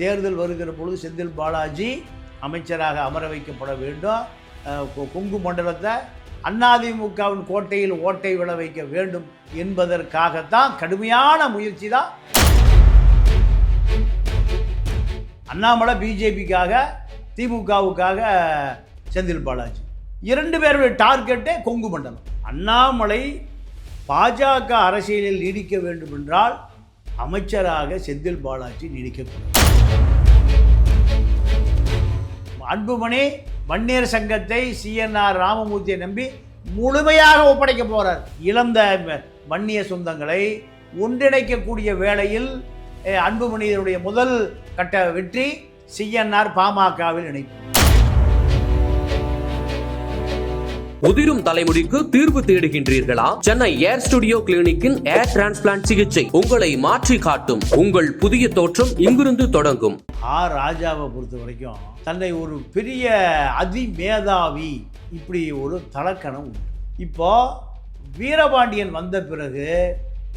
தேர்தல் வருகிற பொழுது செந்தில் பாலாஜி அமைச்சராக அமர வைக்கப்பட வேண்டும். கொங்கு மண்டலத்தை அதிமுகவின் கோட்டையில் ஓட்டை விழ வைக்க வேண்டும் என்பதற்காகத்தான் கடுமையான முயற்சி தான். அண்ணாமலை பிஜேபிக்காக திமுகவுக்காக செந்தில் பாலாஜி. இரண்டு பேருடைய டார்கெட்டே கொங்கு மண்டலம். அண்ணாமலை பாஜக அரசியலில் நீடிக்க வேண்டும் என்றால் அமைச்சராக செந்தில் பாலாஜி நீடிக்கக்கூடாது. அன்புமணி வன்னியர் சங்கத்தை சிஎன்ஆர் ராமமூர்த்தியை நம்பி முழுமையாக ஒப்படைக்க போகிறார் இழந்த வன்னிய சொந்தங்களை ஒன்றிணைக்கக்கூடிய வேளையில் அன்புமணியினுடைய முதல் கட்ட வெற்றி சிஎன்ஆர் பாமகவில் இணைப்பு உதிரும் தலைமுடிக்கு தீர்வு தேடுகின்றீர்களா? சென்னை ஏர் ஸ்டுடியோ கிளினிக்கின் ஏர் டிரான்ஸ்பிளான்ட் சிகிச்சை உங்களை மாற்றி காட்டும். உங்கள் புதிய தோற்றம் இங்கிருந்து தொடங்கும். ஆர் ராஜாவை பொறுத்த வரைக்கும் தன்னை ஒரு பெரிய அதிமேதாவி இப்படி ஒரு தலக்கணம் இப்போ வீரபாண்டியன் வந்த பிறகு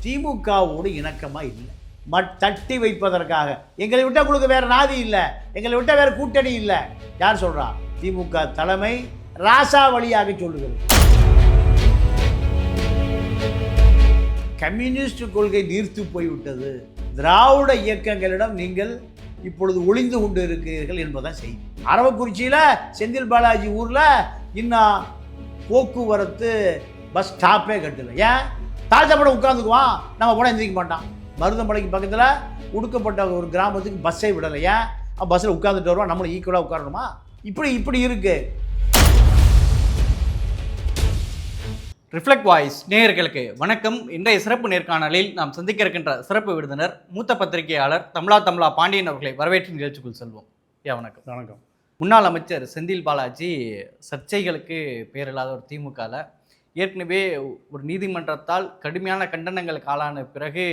திமுகவோடு இணக்கமாக இல்லை. மட் தட்டி வைப்பதற்காக. எங்களை விட்டால் உங்களுக்கு வேற நாதி இல்லை. எங்களை விட்டால் வேற கூட்டணி இல்லை. யார் சொல்கிறா திமுக தலைமை ராசா வழியாக சொல்லுகிறது. கம்யூனிஸ்ட் கொள்கை நீர்த்து போய்விட்டது. திராவிட இயக்கங்களிடம் நீங்கள் இப்பொழுது ஒளிந்து கொண்டு இருக்கிறீர்கள் என்பதான் செய்தி. அரவக்குறிச்சியில் செந்தில் பாலாஜி ஊரில் இன்னும் போக்குவரத்து பஸ் ஸ்டாப்பே கட்டல. ஏன்? தாழ்த்தப்பட உட்காந்துக்குவான் நம்ம போனால் எந்திரிக்க மாட்டான். மருதமலைக்கு பக்கத்தில் ஒடுக்கப்பட்ட ஒரு கிராமத்துக்கு பஸ்ஸே விடலை. ஏன்? பஸ்ஸில் உட்காந்துட்டு வருவான். நம்மளும் ஈக்குவலாக உட்காரணுமா? இப்படி இப்படி இருக்குது ரிஃப்ளெக்ட் வாய்ஸ் நேயர்களுக்கு வணக்கம். இன்றைய சிறப்பு நேர்காணலில் நாம் சந்திக்க இருக்கின்ற சிறப்பு விருந்தினர் மூத்த பத்திரிகையாளர் தமிழா தமிழா பாண்டியன் அவர்களை வரவேற்று நிகழ்ச்சிக்குள் செல்வோம். ஐயா வணக்கம். வணக்கம். முன்னாள் அமைச்சர் செந்தில் பாலாஜி சர்ச்சைகளுக்கு பேரில்லாத ஒரு திமுகவில் ஏற்கனவே ஒரு நீதிமன்றத்தால் கடுமையான கண்டனங்களுக்கு ஆளான பிறகு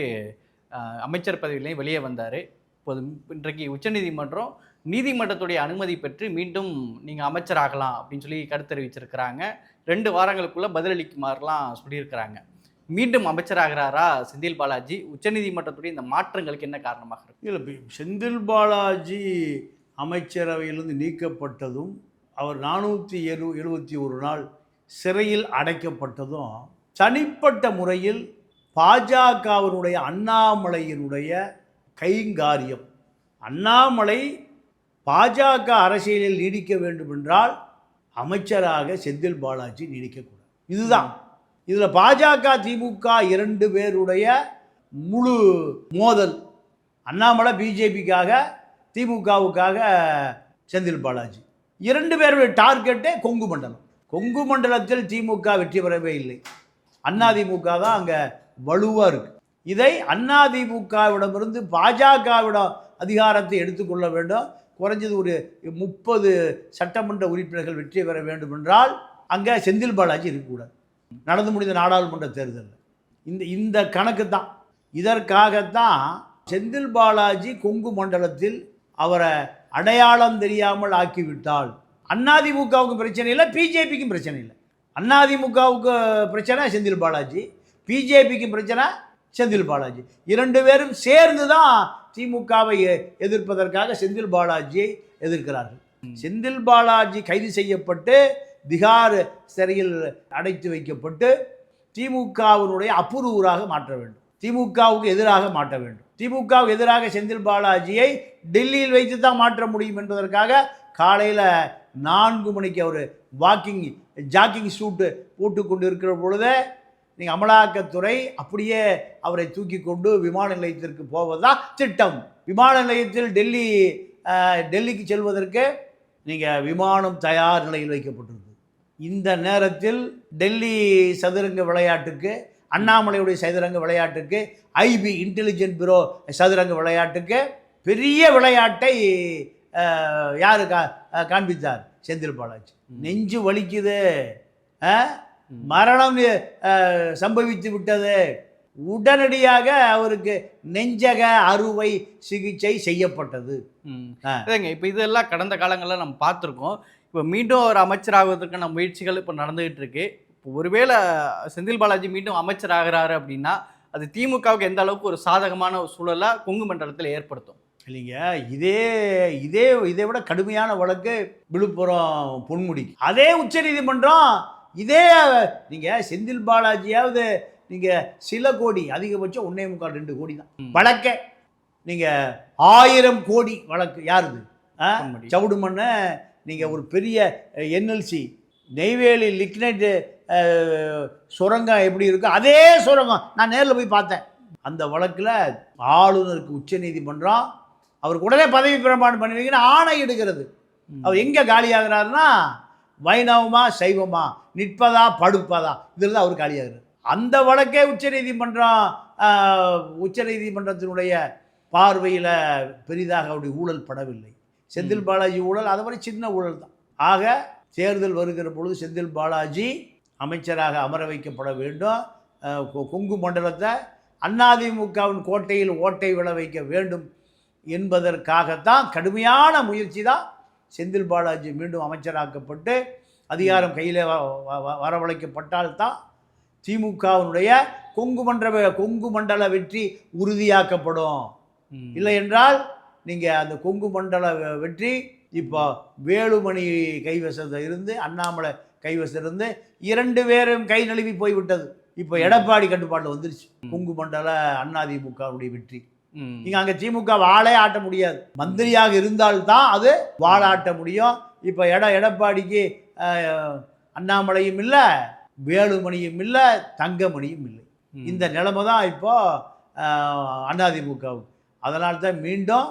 அமைச்சர் பதவியிலையும் வெளியே வந்தார். இப்போது இன்றைக்கு உச்சநீதிமன்றம் நீதிமன்றத்துடைய அனுமதி பெற்று மீண்டும் நீங்கள் அமைச்சராகலாம் அப்படின்னு சொல்லி கருத்து தெரிவிச்சிருக்கிறாங்க. ரெண்டு வாரங்களுக்குள்ளே பதிலளிக்குமாறுலாம் சொல்லியிருக்கிறாங்க. மீண்டும் அமைச்சராகிறாரா செந்தில் பாலாஜி? உச்சநீதிமன்றத்துடைய இந்த மாற்றங்களுக்கு என்ன காரணமாக இருக்கு? இல்லை செந்தில் பாலாஜி அமைச்சரவையிலிருந்து நீக்கப்பட்டதும் அவர் நானூற்றி எழு எழுபத்தி ஒரு நாள் சிறையில் அடைக்கப்பட்டதும் தனிப்பட்ட முறையில் பாஜகவினுடைய அண்ணாமலையினுடைய கைங்காரியம். அண்ணாமலை பாஜக அரசியலில் நீடிக்க வேண்டுமென்றால் அமைச்சராக செந்தில் பாலாஜி நீடிக்கக்கூடாது. இதுதான். இதில் பாஜக திமுக இரண்டு பேருடைய முழு மோதல். அண்ணாமலை பிஜேபிக்காக திமுகவுக்காக செந்தில் பாலாஜி. இரண்டு பேருடைய டார்கெட்டே கொங்கு மண்டலம். கொங்கு மண்டலத்தில் திமுக வெற்றி பெறவே இல்லை. அதிமுக தான் அங்கே வலுவாக இருக்குது இதை அதிமுகவிடமிருந்து பாஜகவிடம் அதிகாரத்தை எடுத்துக்கொள்ள வேண்டும். குறைஞ்சது ஒரு முப்பது சட்டமன்ற உறுப்பினர்கள் வெற்றி பெற வேண்டும் என்றால் அங்கே செந்தில் பாலாஜி இருக்கக்கூடாது. நடந்து முடிந்த நாடாளுமன்ற தேர்தலில். இந்த இந்த கணக்கு தான். இதற்காகத்தான் செந்தில் பாலாஜி கொங்கு மண்டலத்தில் அவரை அடையாளம் தெரியாமல் ஆக்கிவிட்டால். அதிமுகவுக்கு பிரச்சனை இல்லை பிஜேபிக்கும் பிரச்சனை இல்லை. அதிமுகவுக்கு பிரச்சனை செந்தில் பாலாஜி பிஜேபிக்கும் பிரச்சனை செந்தில் பாலாஜி. இரண்டு பேரும் சேர்ந்து தான் திமுகவை எதிர்ப்பதற்காக செந்தில் பாலாஜியை எதிர்க்கிறார்கள். செந்தில் பாலாஜி கைது செய்யப்பட்டு திகார் சிறையில் அடைத்து வைக்கப்பட்டு திமுகவினுடைய அப்புறூராக மாற்ற வேண்டும். திமுகவுக்கு எதிராக மாற்ற வேண்டும். திமுகவுக்கு எதிராக செந்தில் பாலாஜியை டெல்லியில் வைத்து தான் மாற்ற முடியும் என்பதற்காக காலையில் நான்கு மணிக்கு அவர் வாக்கிங் ஜாக்கிங் ஷூட்டு போட்டு கொண்டு இருக்கிற பொழுது நீங்கள் அமலாக்கத்துறை அப்படியே அவரை தூக்கி கொண்டு விமான நிலையத்திற்கு போவதுதான் திட்டம். விமான நிலையத்தில் டெல்லி டெல்லிக்கு செல்வதற்கு நீங்கள் விமானம் தயார் நிலையில் வைக்கப்பட்டிருக்கு இந்த நேரத்தில் டெல்லி சதுரங்க விளையாட்டுக்கு அண்ணாமலையுடைய சதுரங்க விளையாட்டுக்கு ஐபி இன்டெலிஜென்ட் பியூரோ சதுரங்க விளையாட்டுக்கு பெரிய விளையாட்டை யாரு கா காண்பித்தார் செந்தில் பாலாஜி. நெஞ்சு வலிக்குது. அஹ், மரணம் சம்பவித்து விட்டது. உடனடியாக அவருக்கு நெஞ்சக அறுவை சிகிச்சை செய்யப்பட்டது. அதாங்க இப்போ இதெல்லாம் கடந்த காலங்களில் நம்ம பார்த்துருக்கோம். இப்போ மீண்டும் அவர் அமைச்சராகுவதற்கான முயற்சிகள் இப்போ நடந்துகிட்டு இருக்கு. இப்போ ஒருவேளை செந்தில் பாலாஜி மீண்டும் அமைச்சர் ஆகிறாரு அப்படின்னா அது திமுகவுக்கு எந்த அளவுக்கு ஒரு சாதகமான ஒரு சூழலை கொங்கு மண்டலத்தில் ஏற்படுத்தும்? இல்லைங்க இதே இதே இதை விட கடுமையான வழக்கு விழுப்புரம் பொன்முடி அதே உச்சநீதிமன்றம் இதே நீங்கள் செந்தில் பாலாஜியாவது நீங்கள் சில கோடி அதிகபட்சம் ஒன்றே முக்கால் ரெண்டு கோடி தான். வழக்கே நீங்கள் ஆயிரம் கோடி வழக்கு யாருது. சவுடு மண்ணை நீங்கள் ஒரு பெரிய என்எல்சி நெய்வேலி லிக்னைட்டு சுரங்கம் எப்படி இருக்கோ அதே சுரங்கம் நான் நேரில் போய் பார்த்தேன். அந்த வழக்கில் ஆளுநருக்கு உச்சநீதிமன்றம் அவருக்கு உடனே பதவி பிரமாணம் பண்ணுவீங்கன்னு ஆணை எடுக்கிறது. அவர் எங்கே காலியாகிறாருன்னா வைணவமா சைவமா? நிற்பதா படுப்பதா? இதில் தான் அவர் காலியாகிறார் அந்த வழக்கே உச்சநீதிமன்றம் உச்சநீதிமன்றத்தினுடைய பார்வையில் பெரிதாக அவருடைய ஊழல் படவில்லை. செந்தில் பாலாஜி ஊழல் அதை மாதிரி சின்ன ஊழல் தான். ஆக தேர்தல் வருகிற பொழுது செந்தில் பாலாஜி அமைச்சராக அமர வைக்கப்பட வேண்டும். கொங்கு மண்டலத்தை அதிமுகவின் கோட்டையில் ஓட்டை விழ வைக்க வேண்டும் என்பதற்காகத்தான் கடுமையான முயற்சி தான் செந்தில் பாலாஜி மீண்டும் அமைச்சராக்கப்பட்டு அதிகாரம் கையில் வரவழைக்கப்பட்டால்தான் திமுகவினுடைய கொங்கு மண்டல கொங்கு மண்டல வெற்றி உறுதியாக்கப்படும். இல்லை என்றால் நீங்கள் அந்த கொங்கு மண்டல வெற்றி இப்போ வேலுமணி கைவசத்தில் இருந்து அண்ணாமலை கைவசம் இருந்து இரண்டு பேரும் கை நழுவி போய்விட்டது. இப்போ எடப்பாடி கட்டுப்பாட்டில் வந்துருச்சு. கொங்கு மண்டல அதிமுகவுடைய வெற்றி. நீங்க அங்க திமுக வாழே ஆட்ட முடியாது. மந்திரியாக இருந்தால்தான் அது வாழாட்ட முடியும். இப்போ எட எடப்பாடிக்கு அண்ணாமலையும் இல்லை வேலுமணியும் இல்லை தங்கமணியும் இல்லை. இந்த நிலைமை தான் இப்போ அதிமுகவுக்கு. அதனால தான் மீண்டும்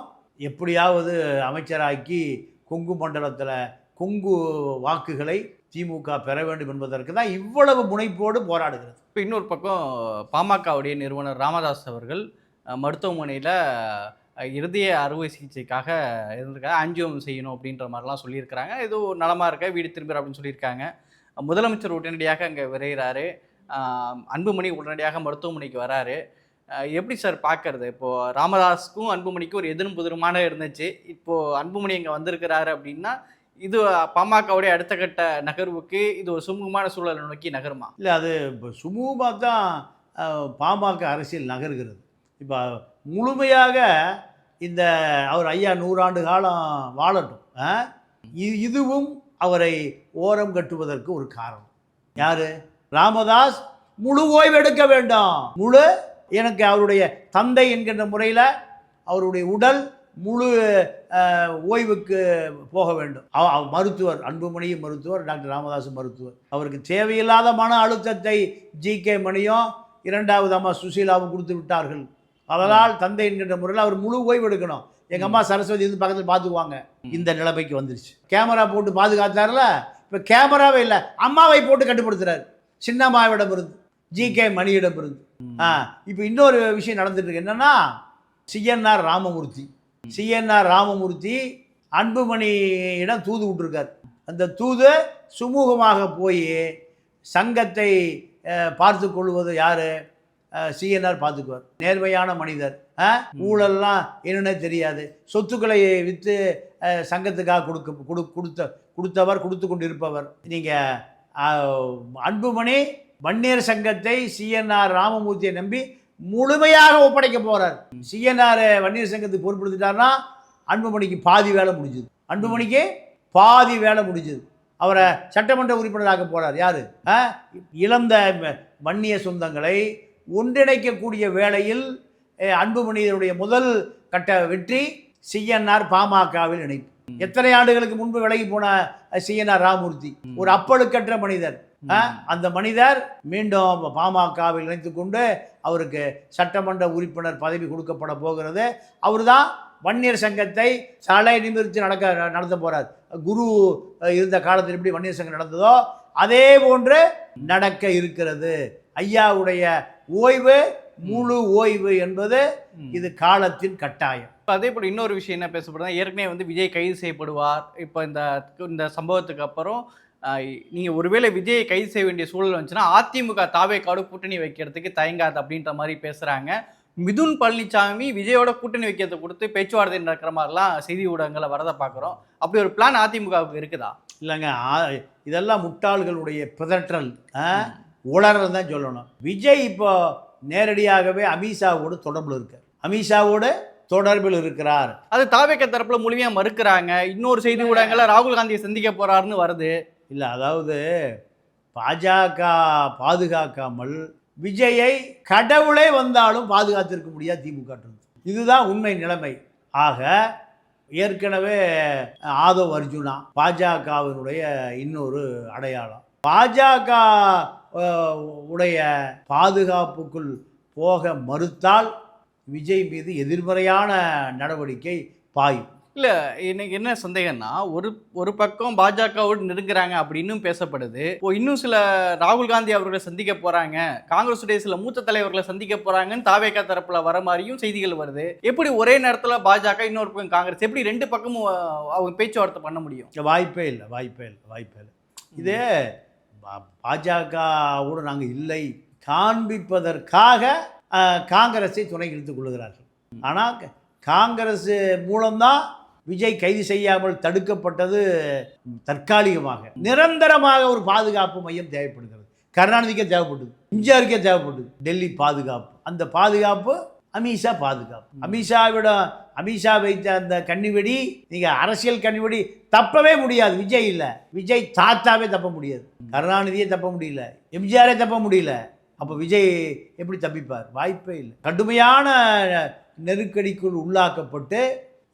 எப்படியாவது அமைச்சராக்கி கொங்கு மண்டலத்தில் கொங்கு வாக்குகளை திமுக பெற வேண்டும் என்பதற்கு தான் இவ்வளவு முனைப்போடு போராடுகிறது. இப்போ இன்னொரு பக்கம் பாமகவுடைய நிறுவனர் ராமதாஸ் அவர்கள் மருத்துவமனையில் இருதய அறுவை சிகிச்சைக்காக இருந்திருக்காங்க. ஆஞ்சியோம் செய்யணும் அப்படின்ற மாதிரிலாம் சொல்லியிருக்கிறாங்க. ஏதோ நலமாக இருக்க வீடு திரும்புகிற அப்படின்னு சொல்லியிருக்காங்க. முதலமைச்சர் உடனடியாக அங்கே விரைகிறாரு அன்புமணி உடனடியாக மருத்துவமனைக்கு வராரு. எப்படி சார் பார்க்கறது இப்போது ராமதாஸுக்கும் அன்புமணிக்கும் ஒரு எதிரும் புதிருமான இருந்துச்சு. இப்போது அன்புமணி இங்கே வந்திருக்கிறாரு அப்படின்னா இது பாமகவுடைய அடுத்த கட்ட நகர்வுக்கு இது ஒரு சுமூகமான சூழலை நோக்கி நகருமா? இல்லை அது இப்போ சுமூகமாக தான் பாமக அரசியல் நகர்கிறது. இப்போ முழுமையாக இந்த அவர் ஐயா நூறாண்டு காலம் வாழட்டும் ஆ? இதுவும் அவரை ஓரம் கட்டுவதற்கு ஒரு காரணம். யார்? ராமதாஸ் முழு ஓய்வு எடுக்க வேண்டும். முழு எனக்கு அவருடைய தந்தை என்கின்ற முறையில் அவருடைய உடல் முழு ஓய்வுக்கு போக வேண்டும். அவ- அவ- மருத்துவர் அன்புமணியும் மருத்துவர் டாக்டர் ராமதாஸ் மருத்துவர். அவருக்கு தேவையில்லாத மன அழுத்தத்தை ஜி கே மணியும் இரண்டாவது அம்மா சுசீலாவும் கொடுத்து விட்டார்கள். அதனால் தந்தை என்கின்ற முறையில் அவர் முழு ஓய்வு எடுக்கணும். எங்கள் அம்மா சரஸ்வதி இருந்து பக்கத்தில் பார்த்துக்குவாங்க இந்த நிலைமைக்கு வந்துருச்சு. கேமரா போட்டு பாதுகாத்தார்ல? இப்போ கேமராவே இல்லை. அம்மாவை போட்டு கட்டுப்படுத்துறாரு. சின்னம்மாவிடம் இருந்து ஜி கே மணியிடம் இருந்து. ஆ இப்போ இன்னொரு விஷயம் நடந்துட்டு இருக்கு. என்னன்னா சிஎன்ஆர் ராமமூர்த்தி. சிஎன்ஆர் ராமமூர்த்தி அன்புமணியிடம் தூது விட்டுருக்கார். அந்த தூது சுமூகமாக போய் சங்கத்தை பார்த்து கொள்வது யார்? சிஎன்ஆர் பார்த்துக்குவார் நேர்மையான மனிதர். ஆ? ஊழல்லாம் என்னென்ன தெரியாது. சொத்துக்களை விற்று சங்கத்துக்காக கொடுக்க கொடு கொடுத்த கொடுத்தவர் கொடுத்து கொண்டு இருப்பவர் நீங்கள் அன்புமணி வன்னியர் சங்கத்தை சிஎன்ஆர் ராமமூர்த்தியை நம்பி முழுமையாக ஒப்படைக்க போகிறார் சிஎன்ஆர் வன்னியர் சங்கத்துக்கு பொறுப்படுத்திட்டாருன்னா அன்புமணிக்கு பாதி வேலை முடிஞ்சுது. அன்புமணிக்கு பாதி வேலை முடிஞ்சுது. அவரை சட்டமன்ற உறுப்பினராக போகிறார் யார்? ஆ? இழந்த வன்னிய சொந்தங்களை ஒன்றிணைக்கக்கூடிய வேளையில் அன்புமணியினுடைய முதல் கட்ட வெற்றி சிஎன்ஆர் பாமகவில் இணைப்பு எத்தனை ஆண்டுகளுக்கு முன்பு விலகி போன சிஎன்ஆர் ராமூர்த்தி? ஒரு அப்பழுக்கற்ற மனிதர்? அந்த மனிதர் மீண்டும் பாமகவில் இணைத்துக் கொண்டு அவருக்கு சட்டமன்ற உறுப்பினர் பதவி கொடுக்கப்பட போகிறது. அவர்தான் வன்னியர் சங்கத்தை சாலை நிமிர்த்தி நடக்க நடத்த போறார். குரு இருந்த காலத்தில் எப்படி வன்னியர் சங்கம் நடந்ததோ அதே போன்று நடக்க இருக்கிறது. ஐயாவுடைய ஓய்வு முழு ஓய்வு என்பது இது காலத்தின் கட்டாயம். இப்ப அதே போல் இன்னொரு விஷயம் என்ன பேசப்படுதுன்னா ஏற்கனவே வந்து விஜய் கைது செய்யப்படுவார். இப்போ இந்த இந்த சம்பவத்துக்கு அப்புறம் ஆஹ், நீங்க ஒருவேளை விஜயை கைது செய்ய வேண்டிய சூழல் வந்துச்சுன்னா அதிமுக தாவேக்காடு கூட்டணி வைக்கிறதுக்கு தயங்காது அப்படின்ற மாதிரி பேசுறாங்க. மிதுன் பழனிசாமி விஜயோட கூட்டணி வைக்கிறத கொடுத்து பேச்சுவார்த்தை நடக்கிற மாதிரிலாம் செய்தி ஊடகங்களை வரதை பார்க்குறோம். அப்படி ஒரு பிளான் அதிமுகவுக்கு இருக்குதா? இல்லைங்க இதெல்லாம் முட்டாள்களுடைய பிதற்றல் உளறல் தான் சொல்லணும். விஜய் இப்போ நேரடியாகவே அமித்ஷாவோடு தொடர்பில் இருக்கார். அமித்ஷாவோடு தொடர்பில் இருக்கிறார். அது தாவேக்க தரப்புல முழுமையா மறுக்கிறாங்க. இன்னொரு செய்தி ஊடகங்கள்ல ராகுல் காந்தியை சந்திக்க போறாருன்னு வருது. இல்லை அதாவது பாஜக பாதுகாக்காமல் விஜயை கடவுளே வந்தாலும் பாதுகாத்திருக்க முடியாது திமுக இதுதான் உண்மை நிலைமை. ஆக ஏற்கனவே ஆதவ் அர்ஜுனா பாஜகவினுடைய இன்னொரு அடையாளம். பாஜக உடைய பாதுகாப்புக்குள் போக மறுத்தால் விஜய் மீது எதிர்மறையான நடவடிக்கை பாயும். இல்ல எனக்கு என்ன சந்தேகம்னா ஒரு ஒரு பக்கம் பாஜகவோடு நெருங்குறாங்க அப்படின்னு பேசப்படுது. இப்போ இன்னும் சில ராகுல் காந்தி அவர்களை சந்திக்க போறாங்க. காங்கிரஸுடைய சில மூத்த தலைவர்களை சந்திக்க போறாங்கன்னு தாவேக்கா தரப்புல வர மாதிரியும் செய்திகள் வருது. எப்படி ஒரே நேரத்துல பாஜக இன்னொரு பக்கம் காங்கிரஸ் எப்படி ரெண்டு பக்கமும் அவங்க பேச்சுவார்த்தை பண்ண முடியும்? வாய்ப்பே இல்லை வாய்ப்பே இல்லை வாய்ப்பே இல்லை. இது பாஜகவோடு நாங்கள் இல்லை. காண்பிப்பதற்காக காங்கிரஸை துணை இழுத்துக் கொள்கிறார்கள். ஆனால் காங்கிரஸ் மூலம்தான் விஜய் கைது செய்யாமல் தடுக்கப்பட்டது தற்காலிகமாக. நிரந்தரமாக ஒரு பாதுகாப்பு மையம் தேவைப்படுகிறது. கருணாநிதிக்கே தேவைப்படுது. எம்ஜிஆருக்கே தேவைப்படுது. டெல்லி பாதுகாப்பு. அந்த பாதுகாப்பு அமித்ஷா பாதுகாப்பு. அமித்ஷாவிடம் அமித்ஷா வைத்த அந்த கண்ணிவெடி நீங்கள் அரசியல் கண்ணிவெடி தப்பவே முடியாது. விஜய் இல்லை. விஜய் தாத்தாவே தப்ப முடியாது. கருணாநிதியே தப்ப முடியல. எம்ஜிஆரே தப்ப முடியல. அப்போ விஜய் எப்படி தப்பிப்பார்? வாய்ப்பே இல்லை. கடுமையான நெருக்கடிக்குள் உள்ளாக்கப்பட்டு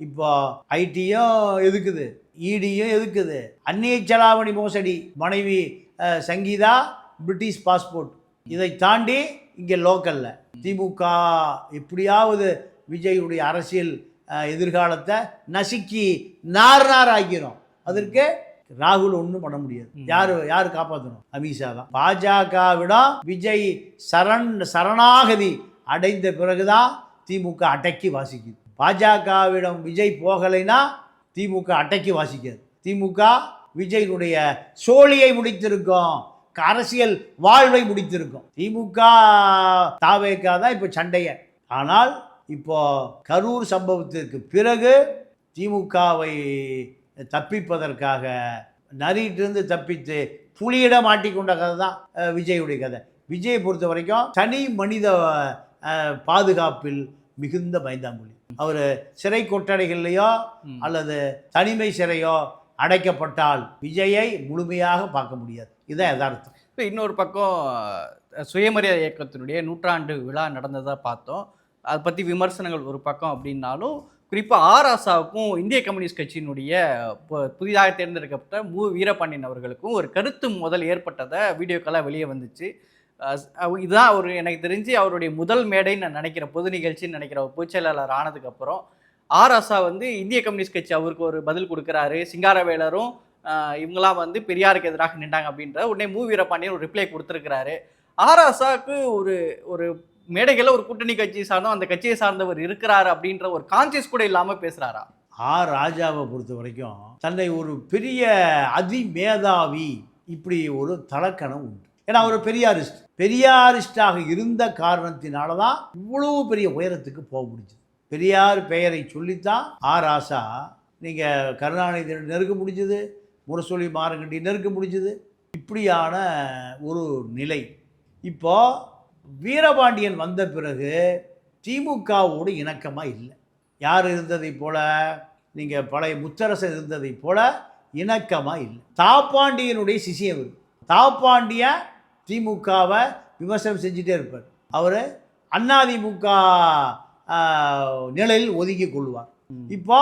இப்போ ஐடியும் எதுக்குது? இடியும் எதுக்குது? அந்நிய செலாவணி மோசடி. மனைவி சங்கீதா பிரிட்டிஷ் பாஸ்போர்ட். இதை தாண்டி இங்கே லோக்கலில். திமுக எப்படியாவது விஜயுடைய அரசியல் எதிர்காலத்தை நசுக்கி நார் நார் ஆக்கிறோம் அதற்கு ராகுல் ஒன்றும் பண்ண முடியாது. யாரு யார் காப்பாற்றணும் அமித்ஷா தான். பாஜகவிடம் விஜய் சரண் சரணாகதி அடைந்த பிறகுதான் திமுக அடக்கி வாசிக்குது. பாஜகவிடம் விஜய் போகலைன்னா திமுக அடக்கி வாசிக்காது. திமுக விஜயினுடைய சோழியை முடித்திருக்கும். அரசியல் வாழ்வை முடித்திருக்கும். திமுக தாவேக்கா தான் இப்போ சண்டைய. ஆனால் இப்போ கரூர் சம்பவத்திற்கு பிறகு திமுகவை தப்பிப்பதற்காக நரியிட்டிருந்து தப்பித்து புலியிடம் மாட்டிக்கொண்ட கதை தான் விஜயுடைய கதை. விஜயை பொறுத்த வரைக்கும் தனி மனித பாதுகாப்பில் மிகுந்த பயந்தாங்குழி அவர் சிறை கொட்டடைகள்லையோ. அல்லது தனிமை சிறையோ அடைக்கப்பட்டால் விஜயை முழுமையாக பார்க்க முடியாது. இதுதான் யதார்த்தம். இப்போ இன்னொரு பக்கம் சுயமரியாதை இயக்கத்தினுடைய நூற்றாண்டு விழா நடந்ததாக பார்த்தோம். அதை பற்றி விமர்சனங்கள் ஒரு பக்கம் அப்படின்னாலும் குறிப்பாக ஆர் ஆசாவுக்கும் இந்திய கம்யூனிஸ்ட் கட்சியினுடைய புதிதாக தேர்ந்தெடுக்கப்பட்ட மு வீரபாண்டியன் அவர்களுக்கும் ஒரு கருத்து முதல் ஏற்பட்டதை வீடியோக்கெல்லாம் வெளியே வந்துச்சு. அவ- இதுதான் அவர் எனக்கு தெரிஞ்சு அவருடைய முதல் மேடைன்னு நான் நினைக்கிற பொது நிகழ்ச்சின்னு நினைக்கிற பொதுச் செயலாளர் ஆனதுக்கப்புறம். ஆர் ஆசா வந்து இந்திய கம்யூனிஸ்ட் கட்சி அவருக்கு ஒரு பதில் கொடுக்குறாரு. சிங்காரவேலரும் இவங்களாம் வந்து பெரியாருக்கு எதிராக நின்றாங்க அப்படின்ற உடனே மூ வீரபாண்டியன் ஒரு ரிப்ளை கொடுத்துருக்கிறாரு. ஆர் ஆசாவுக்கு ஒரு ஒரு மேடைகளில் ஒரு கூட்டணி கட்சியை சார்ந்தோம் அந்த கட்சியை சார்ந்தவர் இருக்கிறார் அப்படின்ற ஒரு கான்சியஸ் கூட இல்லாமல் பேசுகிறாரா ஆர் ராஜாவை பொறுத்த வரைக்கும் தன்னை ஒரு பெரிய அதிமேதாவி இப்படி ஒரு தலக்கணம் உண்டு. ஏன்னா அவர் பெரியாரிஸ்ட். பெரியாரிஸ்டாக இருந்த காரணத்தினால தான் இவ்வளவு பெரிய உயரத்துக்கு போக முடிஞ்சது. பெரியார் பெயரை சொல்லித்தான் ஆர் ஆசா நீங்கள் கருணாநிதியோட நெருக்க முடிஞ்சது. முரசொலி மாரங்கண்டி நெருக்க முடிஞ்சது இப்படியான ஒரு நிலை. இப்போ வீரபாண்டியன் வந்த பிறகு திமுகவோடு இணக்கமாக இல்லை. யார் இருந்ததைப் போல? நீங்கள் பழைய முத்தரசன் இருந்ததைப் போல இணக்கமாக இல்லை. தாப்பாண்டியனுடைய சிஷியம் இவர் தாப்பாண்டியன் திமுகவை விமர்சனம் செஞ்சுட்டே இருப்பார். அவர் அதிமுக நிலையில் ஒதுங்கி கொள்வார். இப்போ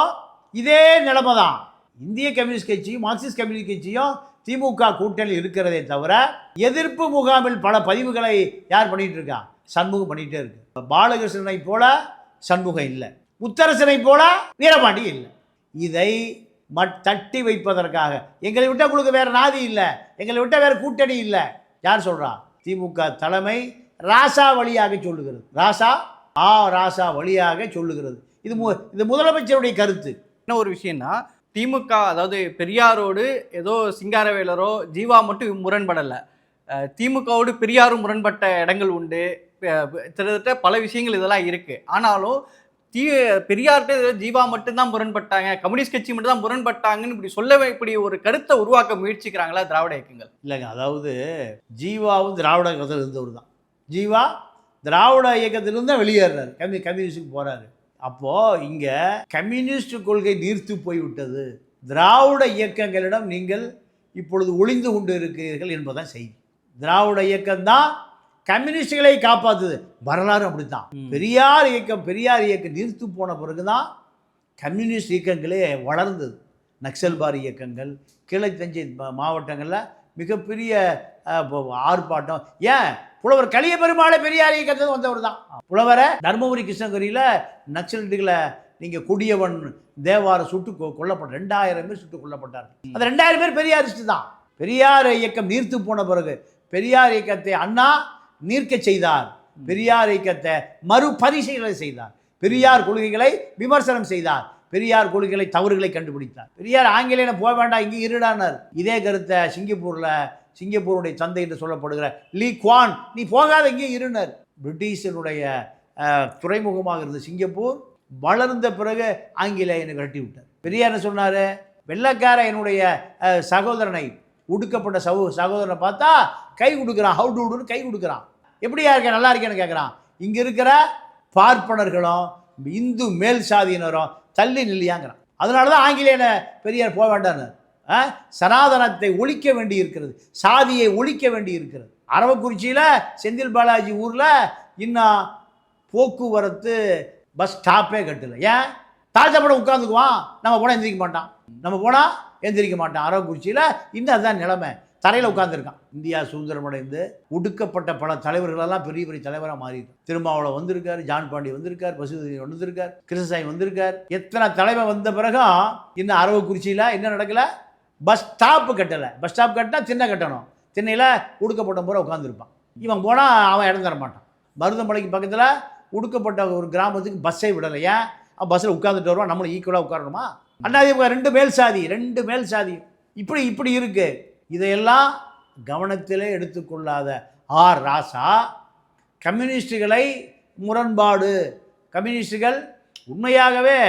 இதே நிலைமை தான் இந்திய கம்யூனிஸ்ட் கட்சியும் மார்க்சிஸ்ட் கம்யூனிஸ்ட் கட்சியும் திமுக கூட்டணி இருக்கிறதே தவிர எதிர்ப்பு முகாமில் பல பதிவுகளை யார் பண்ணிட்டு இருக்கா? சண்முகம் பண்ணிகிட்டே இருக்கு. பாலகிருஷ்ணனை போல சண்முகம் இல்லை. முத்தரசனை போல வீரபாண்டி இல்லை. இதை மட் தட்டி வைப்பதற்காக எங்களை விட்ட உங்களுக்கு வேற நாதி இல்லை. எங்களை விட்ட வேற கூட்டணி இல்லை. யார் சொல்றா? திமுக தலைமை ராசா வழியாக சொல்லுகிறது. ராசா? ஆ ராசா வழியாக சொல்லுகிறது. இது மு இது முதலமைச்சருடைய கருத்து. என்ன ஒரு விஷயம்னா திமுக அதாவது பெரியாரோடு ஏதோ சிங்காரவேலரோ ஜீவா மட்டும் முரண்படலை. திமுகவோடு பெரியாரும் முரண்பட்ட இடங்கள் உண்டு. கிட்டத்தட்ட பல விஷயங்கள் இதெல்லாம் இருக்குது ஆனாலும் தீ பெரியார்கிட்ட ஜீவா மட்டும்தான் முரண்பட்டாங்க கம்யூனிஸ்ட் கட்சி மட்டும் தான் முரண்பட்டாங்கன்னு இப்படி சொல்ல இப்படி ஒரு கருத்தை உருவாக்க முயற்சிக்கிறாங்களா திராவிட இயக்கங்கள்? இல்லைங்க. அதாவது ஜீவாவும் திராவிட இயக்கத்தில் இருந்தவர் தான் ஜீவா திராவிட இயக்கத்திலிருந்து தான் வெளியேறாரு. கம்யூ கம்யூனிஸ்டுக்கு போகிறாரு அப்போது இங்கே கம்யூனிஸ்ட் கொள்கை நீர்த்து போய்விட்டது. திராவிட இயக்கங்களிடம் நீங்கள் இப்பொழுது ஒளிந்து கொண்டு இருக்கிறீர்கள் என்பதுதான் செய்தி. திராவிட இயக்கம்தான் கம்யூனிஸ்டுகளை காப்பாற்றுது வரலாறு அப்படித்தான். பெரியார் இயக்கம் பெரியார் இயக்கம் நீர்த்து போன பிறகுதான் கம்யூனிஸ்ட் இயக்கங்களே வளர்ந்தது. நக்சல்பாரி இயக்கங்கள் கிழக்கு தஞ்சை மாவட்டங்களில் மிகப்பெரிய ஆர்ப்பாட்டம். ஏன்? புலவர் கலிய பெருமாளை பெரியார் இயக்கத்தில் வந்தவர் தான். புலவரை தர்மபுரி கிருஷ்ணகிரியில் நக்சலைட்டுகளை நீங்கள் கொடியவன் தேவார சுட்டு கொல்லப்பட்ட ரெண்டாயிரம் பேர் சுட்டு கொல்லப்பட்டார் அந்த ரெண்டாயிரம் பேர் பெரியாரிஸ்ட் தான். பெரியார் இயக்கம் நீர்த்து போன பிறகு பெரியார் இயக்கத்தை அண்ணா நீர்க்க செய்தார். பெரியார் இயக்கத்தை மறுபரிசீலனை செய்தார். பெரியார் கொள்கைகளை விமர்சனம் செய்தார். பெரியார் கொள்கைகளை தவறுகளை கண்டுபிடித்தார். பெரியார் ஆங்கிலேயனை போக வேண்டாம் இங்கே இருடானார். இதே கருத்தை சிங்கப்பூரில் சிங்கப்பூருடைய சந்தை என்று சொல்லப்படுகிற லீ குவான். நீ போகாத இங்கே இருனர் பிரிட்டிஷனுடைய துறைமுகமாக இருந்த சிங்கப்பூர் வளர்ந்த பிறகு ஆங்கிலேயனை விரட்டி விட்டார். பெரியார் என்ன சொன்னார்? வெள்ளக்கார என்னுடைய சகோதரனை உடுக்கப்பட்ட சகோ சகோதரனை பார்த்தா கை கொடுக்குறான். ஹவு டுன்னு கை கொடுக்குறான். எப்படியா இருக்க நல்லா இருக்கேன்னு கேட்குறான் இங்கே இருக்கிற பார்ப்பனர்களும் இந்து மேல் சாதியினரும் தள்ளி நில்லியாங்கிறான். அதனால தான் ஆங்கிலேயனை பெரியார் போக வேண்டான்னு சனாதனத்தை ஒழிக்க வேண்டி இருக்கிறது சாதியை ஒழிக்க வேண்டி இருக்கிறது அரவக்குறிச்சியில் செந்தில் பாலாஜி ஊரில் இன்னும் போக்குவரத்து பஸ் ஸ்டாப்பே கட்டல. ஏன்? தாழ்த்தப்பட உட்காந்துக்குவான் நம்ம போனால் எந்திரிக்க மாட்டான். நம்ம போனால் எந்திரிக்க மாட்டான். அரவக்குறிச்சியில் இன்னும் அதுதான் நிலைமை. தரையில் உட்காந்துருக்கான் இந்தியா சுதந்திரம் அடைந்து ஒடுக்கப்பட்ட பல தலைவர்களெல்லாம் பெரிய பெரிய தலைவராக மாறி திருமாவளவன் வந்திருக்கார் ஜான் பாண்டி வந்திருக்கார் பசுபதி வந்திருக்கார் கிருஷ்ணசாமி வந்திருக்கார். எத்தனை தலைவர் வந்த பிறகும் இன்னும் அரவக்குறிச்சியில் என்ன நடக்கலை? பஸ் ஸ்டாப்பு கட்டலை. பஸ் ஸ்டாப் கட்டினா சின்ன கட்டணும். சென்னையில் உடுக்கப்பட்ட பூரா உட்காந்துருப்பான் இவன் போனால் அவன் இடம் தர மாட்டான். மருதமலைக்கு பக்கத்தில் உடுக்கப்பட்ட ஒரு கிராமத்துக்கு பஸ்ஸே விடலை. ஏன்? அவன் பஸ்ஸில் உட்காந்துட்டு வருவான். நம்மளும் ஈக்குவலாக உட்காரணுமா? அண்ணாதிமுக ரெண்டு மேல் சாதி ரெண்டு மேல் சாதி. இப்படி இப்படி இருக்குது இதையெல்லாம் கவனத்திலே எடுத்துக்கொள்ளாத ஆர் ராசா கம்யூனிஸ்டுகளை முரண்பாடு. கம்யூனிஸ்டுகள் உண்மையாகவே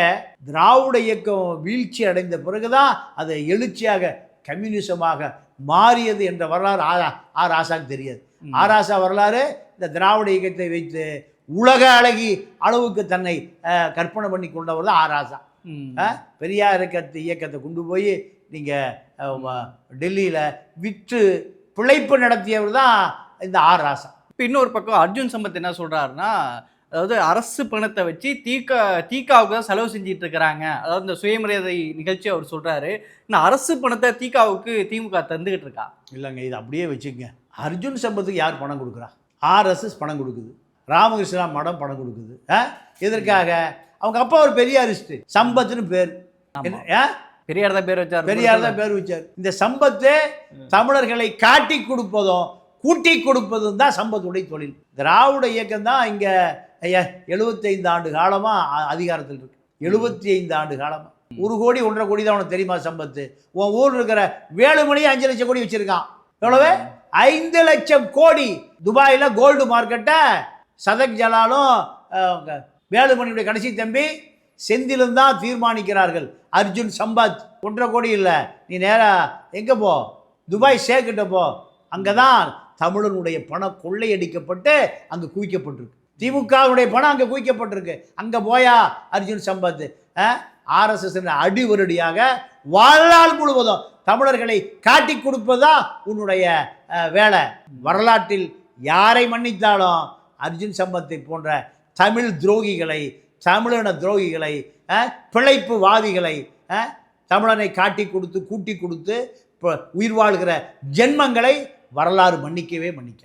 திராவிட இயக்கம் வீழ்ச்சி அடைந்த பிறகுதான் அது எழுச்சியாக கம்யூனிசமாக மாறியது என்ற வரலாறு ஆ ஆர் ராசாக்கு தெரியாது. ஆர் ராசா வரலாறு இந்த திராவிட இயக்கத்தை வைத்து உலக அழகி அளவுக்கு தன்னை கற்பனை பண்ணி கொண்டவர் தான் ஆர் ராசா ம். ஆ? பெரியார் இயக்கத்தை இயக்கத்தை கொண்டு போய் நீங்கள் டெல்லியில் விற்று பிழைப்பு நடத்தியவர் தான் இந்த ஆர் ராசா இப்போ இன்னொரு பக்கம் அர்ஜுன் சம்பத் என்ன சொல்றாருன்னா அதாவது அரசு பணத்தை வச்சு தீக்க தீக்காவுக்கு தான் செலவு செஞ்சிட்டு இருக்கிறாங்க அதாவது இந்த சுயமரியாதை நிகழ்ச்சி அவர் சொல்றாரு. இன்னும் அரசு பணத்தை தீக்காவுக்கு திமுக தந்துகிட்டு இருக்கா இல்லைங்க இது அப்படியே வச்சுக்கங்க. அர்ஜுன் சம்பத்துக்கு யார் பணம் கொடுக்குறா? ஆர்எஸ்எஸ் பணம் கொடுக்குது. ராமகிருஷ்ணா மடம் பணம் கொடுக்குது? எதற்காக? அவங்க அப்பா ஒரு பெரியாரிஸ்ட் சம்பத்னு பேர்? பெரியார் தான் பேர் வச்சார். பெரியார் தான் பேர் வச்சார். இந்த சம்பத்து தமிழர்களை காட்டி கொடுப்பதும் கூட்டி கொடுப்பதும் தான் சம்பத்துடைய தொழில். திராவிட இயக்கம் தான் இங்கே ஐயா எழுபத்தைந்து ஆண்டு காலமாக அதிகாரத்தில் இருக்கு. எழுபத்தி ஐந்து ஆண்டு காலமாக ஒரு கோடி ஒன்றரை கோடி தான் உனக்கு தெரியுமா சம்பத்து? உன் ஊர் இருக்கிற வேலுமணி அஞ்சு லட்சம் கோடி வச்சிருக்கான். எவ்வளவு? ஐந்து லட்சம் கோடி. துபாயில் கோல்டு மார்க்கெட்டை சதக் ஜலாலும் வேலுமணியுடைய கடைசி தம்பி செந்திலும் தான் தீர்மானிக்கிறார்கள். அர்ஜுன் சம்பத் ஒன்றரை கோடி இல்லை. நீ நேராக எங்கே போ? துபாய் சேர்க்கிட்ட போ. அங்கே தான் தமிழனுடைய பணம் கொள்ளையடிக்கப்பட்டு அங்கே குவிக்கப்பட்டிருக்கு. திமுகவுடைய பணம் அங்கே குவிக்கப்பட்டிருக்கு. அங்கே போயா அர்ஜுன் சம்பத்? ஆர்எஸ்எஸ் அடிவருடியாக வாழ்நாள் முழுவதும் தமிழர்களை காட்டி கொடுப்பதுதான் உன்னுடைய வேலை. வரலாற்றில் யாரை மன்னித்தாலும் அர்ஜுன் சம்பத்தை போன்ற தமிழ் துரோகிகளை தமிழின துரோகிகளை அஹ், பிழைப்புவாதிகளை தமிழனை காட்டி கொடுத்து கூட்டி கொடுத்து உயிர் வாழ்கிற ஜென்மங்களை வரலாறு மன்னிக்கவே மன்னிக்க